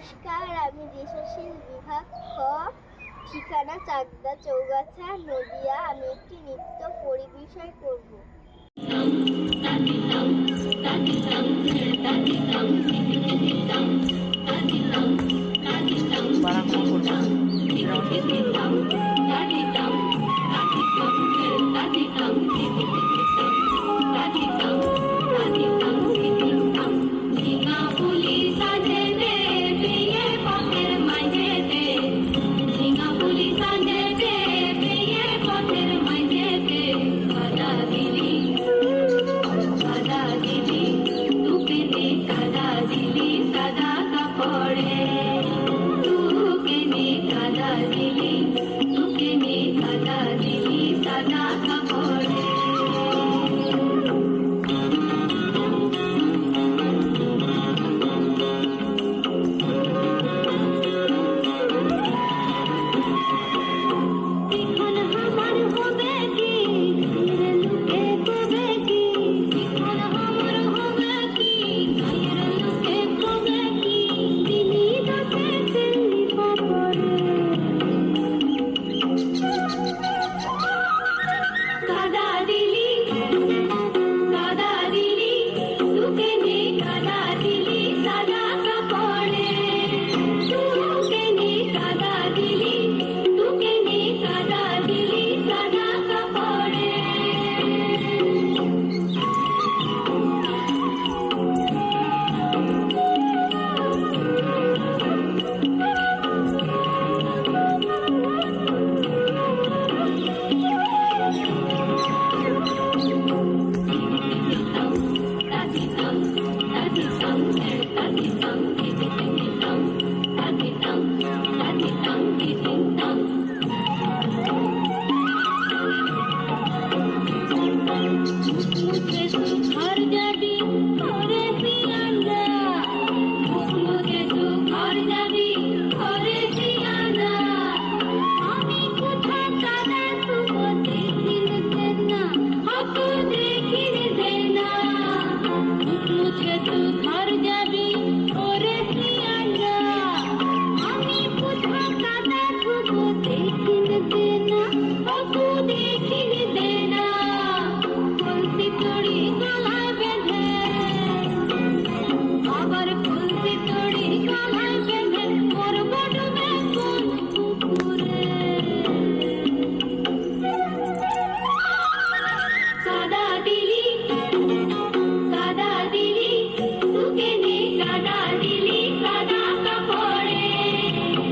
নমস্কার আমি যশস্বীল বিভাগ খ ঠিকানা চাকদা চৌগাছা নদিয়া। আমি একটি নৃত্য পরিবেশয় করব। সাদা দিলি সাদা